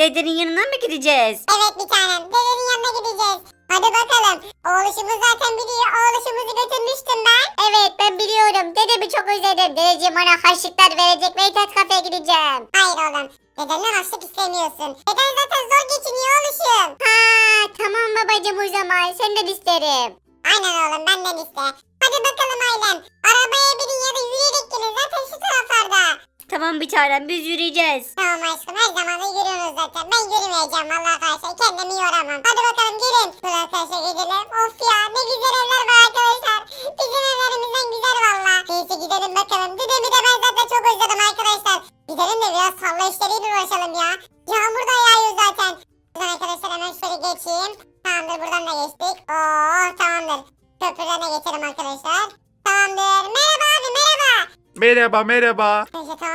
Dedenin yanına mı gideceğiz? Evet bir tanem. Dedenin yanına gideceğiz. Hadi bakalım. Oğluşumuz zaten biliyor. Oğluşumuzu götürmüştüm ben. Evet ben biliyorum. Dedemi çok özledim. Dedeciğim bana harçlıklar verecek ve internet kafeye gideceğim. Hayır oğlum. Dedenden harçlık istemiyorsun. Deden zaten zor geçiniyor oğluşum. Ha tamam babacığım o zaman. Senden isterim. Aynen oğlum benden iste. Hadi bakalım ailem. Arabaya binin ya da yürüyerek gelin. Zaten şu taraflarda. Tamam bir tanem biz yürüyeceğiz. Tamam aşkım her zaman da yürüyoruz zaten. Ben yürümeyeceğim vallahi arkadaşlar. Kendimi yoramam. Hadi bakalım gelin. Dur arkadaşlar gidelim. Of ya ne güzel evler var arkadaşlar. Bizim evlerimizden güzel valla. Neyse gidelim bakalım. Dedemi de ben zaten çok özledim arkadaşlar. Gidelim de biraz salla işleriyle uğraşalım ya. Yağmur da yağıyor zaten. Buradan arkadaşlar hemen şöyle geçeyim. Tamamdır buradan da geçtik. Oo tamamdır. Köprüden de geçelim arkadaşlar. Tamamdır. Merhaba abi merhaba. Merhaba merhaba.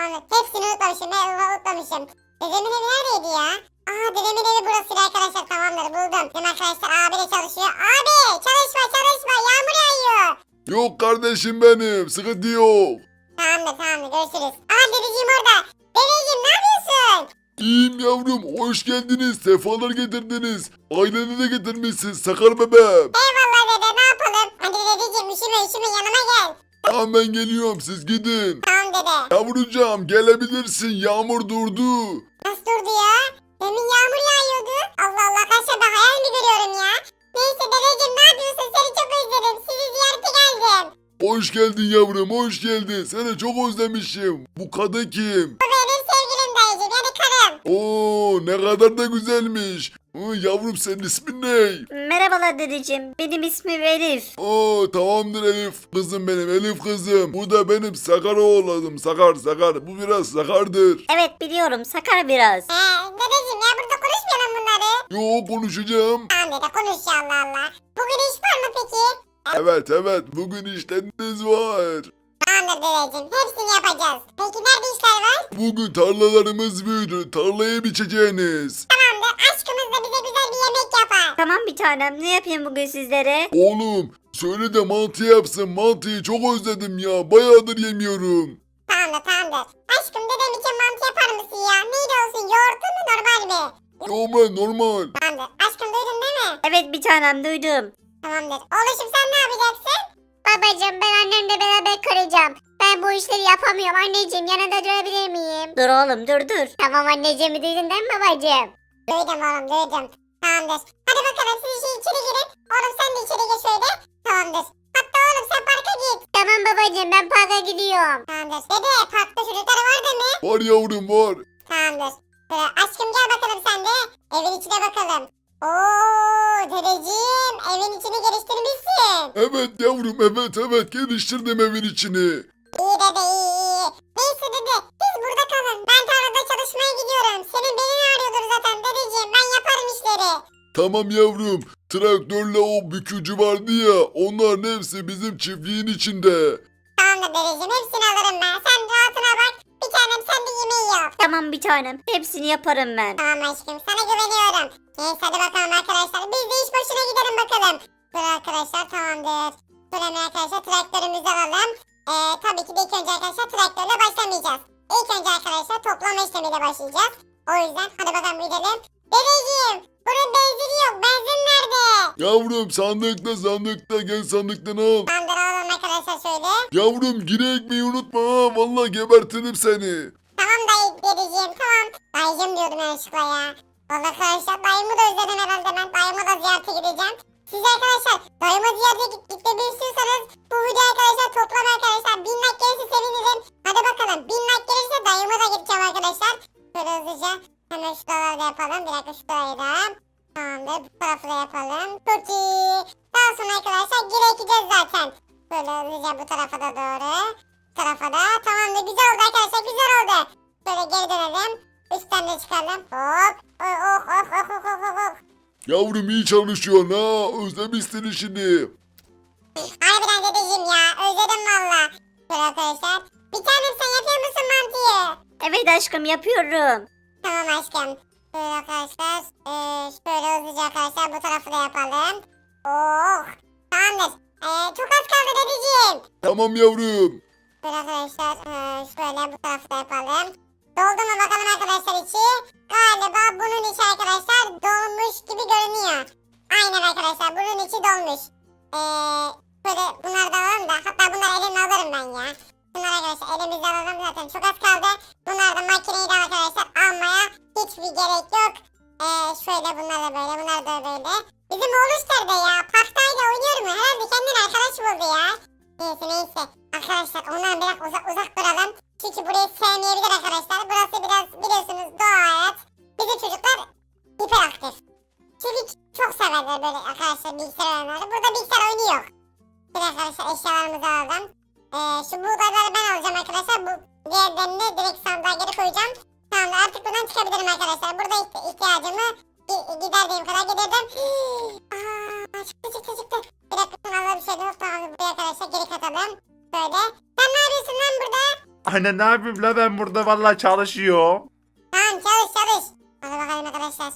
Tamamdır. Hepsini unutmamışım. Ben unutmamışım. Dedemin evi neredeydi ya? Aa dedemin evi burasıydı arkadaşlar. Tamamdır buldum. Bizim arkadaşlar abi de çalışıyor. Abi çalışma çalışma. Yağmur yağıyor. Yok kardeşim benim sıkıntı yok. Tamamdır tamamdır görüşürüz. Aa dedeciğim orada. Dedeciğim ne yapıyorsun? İyiyim yavrum hoş geldiniz sefalar getirdiniz. Aileni de getirmişsin sakar bebeğim. Eyvallah dede ne yapalım? Hadi dedeciğim üşüme üşüme yanıma gel. Tamam ben geliyorum siz gidin. Tamam dede. Yavrucağım gelebilirsin yağmur durdu. Nasıl durdu ya? Demin yağmur yağıyordu. Allah Allah arkadaşlar ben hayal mi görüyorum ya? Neyse dedeciğim ne yapıyorsun? Seni çok özledim. Sizi ziyarete geldim. Hoş geldin yavrum hoş geldin. Seni çok özlemişim. Bu kadın kim? Bu Oo ne kadar da güzelmiş. Hı, yavrum senin ismin ne? Merhabalar dedeciğim. Benim ismim Elif. Oo tamamdır Elif. Kızım benim Elif kızım. Bu da benim Sakar oğlanım. Sakar Sakar. Bu biraz Sakar'dır. Evet biliyorum sakar biraz. He dedeciğim ya burada konuşmayalım bunları. Yo konuşacağım. Tamam dede konuş ya Allah Allah. Bugün iş var mı peki? Evet evet bugün işleriniz var. Tamamdır dedeciğim hepsini yapacağız. Peki nerede işler var? Bugün tarlalarımız büyüdü. Tarlayı biçeceğiniz. Tamamdır aşkımız da bize güzel bir yemek yapar. Tamam bir tanem ne yapayım bugün sizlere? Oğlum söyle de mantı yapsın. Mantıyı çok özledim ya. Bayağıdır yemiyorum. Tamamdır tamamdır. Aşkım dedem için mantı yapar mısın ya? Neydi olsun yoğurtlu mu normal mi? Normal normal. Tamamdır. Aşkım duydun değil mi? Evet bir tanem duydum. Tamamdır. Yapacaksın? Babacığım ben annemle beraber karacağım. Ben bu işleri yapamıyorum. Anneciğim yanında durabilir miyim? Dur oğlum dur dur. Tamam anneciğim duydun değil mi babacığım? Duydum oğlum duydum. Tamamdır. Hadi bakalım siz işe içeri girin. Oğlum sen de içeri geç şöyle. Tamamdır. Hatta oğlum sen parka git. Tamam babacığım ben parka gidiyorum. Tamamdır. Dede parkta çocuklar var da mı? Var yavrum var. Tamamdır. Aşkım gel bakalım sen de. Evin içine bakalım. Oo dedeciğim evin içini geliştirmişsin. Evet yavrum evet evet geliştirdim evin içini. İyi dede iyi iyi. Neyse dede siz burada kalın. Ben tarlada çalışmaya gidiyorum. Senin belin ağrıyordur zaten dedeciğim. Ben yaparım işleri. Tamam yavrum. Traktörle o bükücü vardı ya onların hepsi bizim çiftliğin içinde. Tamamdır dedeciğim hepsini alırım ben. Sen rahatına bak. Bir tanem sen de yemeği yap. Tamam bir tanem. Hepsini yaparım ben. Tamam aşkım sana güveniyorum. Neyse hadi bakalım arkadaşlar. Biz de iş başına gidelim bakalım. Dur arkadaşlar tamamdır. Dur hemen arkadaşlar traktörümüzü alalım. Ee, tabii ki de ilk önce arkadaşlar traktörle başlamayacağız. İlk önce arkadaşlar toplama işlemiyle başlayacağız. O yüzden hadi bakalım gidelim. Dedeciğim bunun benzini yok. Benzin nerede? Yavrum sandıkta sandıkta gel sandıktan al. Tamamdır alalım arkadaşlar şöyle. Yavrum gire ekmeği unutma ha vallahi gebertirim seni. Tamam dayı dedeciğim tamam. Dayıcım diyordum yanlışlıkla ya. Vallahi arkadaşlar dayımı da özledim herhalde ben. Dayıma da ziyarete gideceğim. Siz arkadaşlar dayıma ziyarete git, gitmek istiyorsanız bu video arkadaşlar toplam arkadaşlar bin like gelirse sevinirim. Hadi bakalım bin like gelirse dayıma da gideceğim arkadaşlar. Şöyle hızlıca hemen şu da yapalım. Bir dakika şu da Tamamdır bu tarafı da yapalım. Çok. Daha sonra arkadaşlar ekeceğiz zaten. Böyle hızlıca bu tarafa da doğru. Bu tarafa da. Tamamdır güzel oldu arkadaşlar güzel oldu. Şöyle geri dönelim. Üstten de çıkalım. Hop. Oh oh oh oh oh oh oh. Yavrum iyi çalışıyorsun ha özlemişsin işini. Harbiden dedeciğim ya. Özledim valla. Şöyle arkadaşlar. Bir tanem sen yapıyor musun mantıyı? Evet aşkım yapıyorum. Tamam aşkım. Şöyle arkadaşlar. Ee, şöyle hızlıca arkadaşlar bu tarafı da yapalım. Oh. Tamamdır. Ee, çok az kaldı dedeciğim. Tamam yavrum. Şöyle arkadaşlar. ee, şöyle bu tarafı da yapalım. Doldu mu bakalım arkadaşlar içi. Galiba bunun içi arkadaşlar dolmuş gibi görünüyor. Aynen arkadaşlar bunun içi dolmuş. Ee, böyle bunları da alalım da hatta bunları elimle alırım ben ya. Bunları arkadaşlar elimizde alalım zaten çok az kaldı. Bunlar da makineyi de arkadaşlar almaya hiçbir gerek yok. Ee, şöyle bunlar da böyle bunlar da böyle. Bizim oğluş nerede ya? Parktayla oynuyor mu? Herhalde kendine arkadaş buldu ya. Neyse neyse. Ee, şu buğdayları ben alacağım arkadaşlar. Bu diğerlerini direkt sandığa geri koyacağım. Tamam artık buradan çıkabilirim arkadaşlar. Burada ihti- ihtiyacımı gi- giderdiğim kadar giderdim. Aa, çıktı çıktı çıktı. Bir dakika sana bir şey yok. Tamam buraya arkadaşlar geri katalım. Böyle. Sen ne yapıyorsun lan burada? Anne ne yapayım la ben burada vallahi çalışıyorum. Tamam çalış çalış. Hadi bakalım arkadaşlar.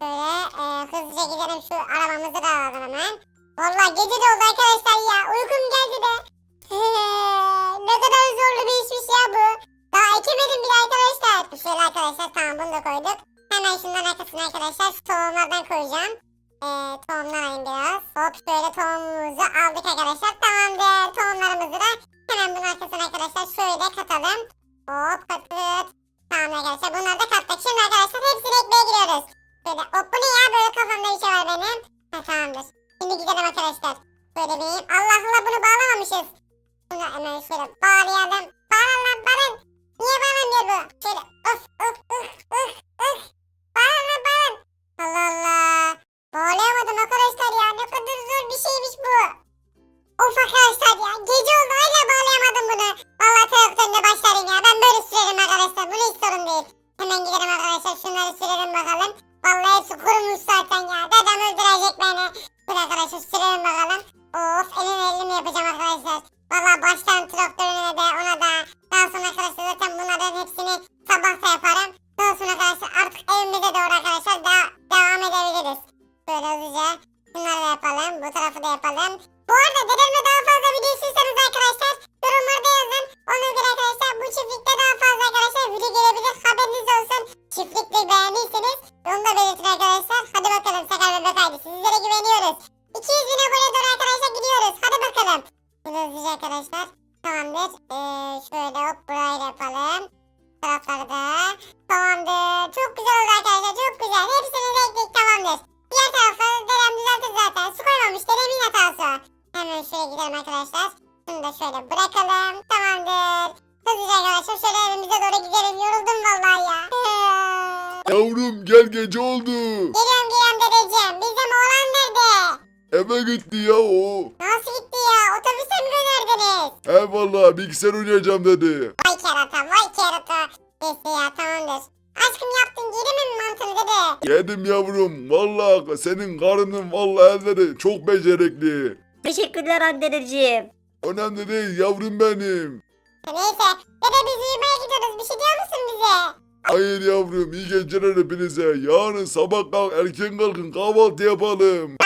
Böyle e, hızlıca gidelim şu arabamızı da alalım hemen. Vallahi gece de oldu arkadaşlar ya. Uykum geldi de. Ne kadar zorlu bir işmiş ya bu. Daha ekemedim bile arkadaşlar. Şöyle arkadaşlar tamam bunu da koyduk. Hemen şundan arkasına arkadaşlar şu tohumlardan koyacağım. E, tohumdan alayım biraz. Hop şöyle tohumumuzu aldık arkadaşlar. Tamamdır. Tohumlarımızı da hemen bunun arkasına arkadaşlar şöyle katalım. Hop katıt. Tamam arkadaşlar bunları da kattık. Şimdi arkadaşlar hepsini ekmeye giriyoruz. Böyle hop bu ne ya böyle kafamda bir şey var benim. Ha tamamdır. Şimdi gidelim arkadaşlar. Böyle benim. Allah Allah bunu bağlamamışız. Bunu hemen şöyle bağlayalım. Bağlan lan bağlan. Niye bağlanmıyor bu? Şöyle of of of of of. Bağlan lan bağlan. Allah Allah. Bağlayamadım arkadaşlar ya. Ne kadar zor bir şeymiş bu. Of arkadaşlar ya. Gece oldu hala bağlayamadım bunu. Ailesi. Sizlere güveniyoruz. 200 bin abone doğru arkadaşlar gidiyoruz. Hadi bakalım. Bunu hızlıca arkadaşlar. Tamamdır. Ee, şöyle hop burayı yapalım. Bu Tarafları da. Tamamdır. Çok güzel oldu arkadaşlar. Çok güzel. Hepsini de ekledik tamamdır. Diğer tarafları dedem düzeltir zaten. Su koymamış. Dedemin hatası. Hemen şöyle gidelim arkadaşlar. Şunu da şöyle bırakalım. Tamamdır. Hızlıca arkadaşlar şöyle evimize doğru gidelim. Yoruldum vallahi ya. Yavrum gel gece oldu. geliyorum geliyorum dedeciğim. Bizim oğlan nerede? Eve gitti ya o. Nasıl gitti ya? Otobüse mi gönerdiniz? He valla bilgisayar oynayacağım dedi. Vay kerata vay kerata. Neyse ya tamamdır. Aşkım yaptın yedin mi mantını dede? Yedim yavrum. Valla senin karının valla elleri çok becerikli. Teşekkürler anneciğim. Önemli değil yavrum benim. Neyse dede biz uyumaya gidiyoruz. Bir şey diyor musun bize? Hayır yavrum iyi geceler hepinize. Yarın sabah kalk erken kalkın kahvaltı yapalım.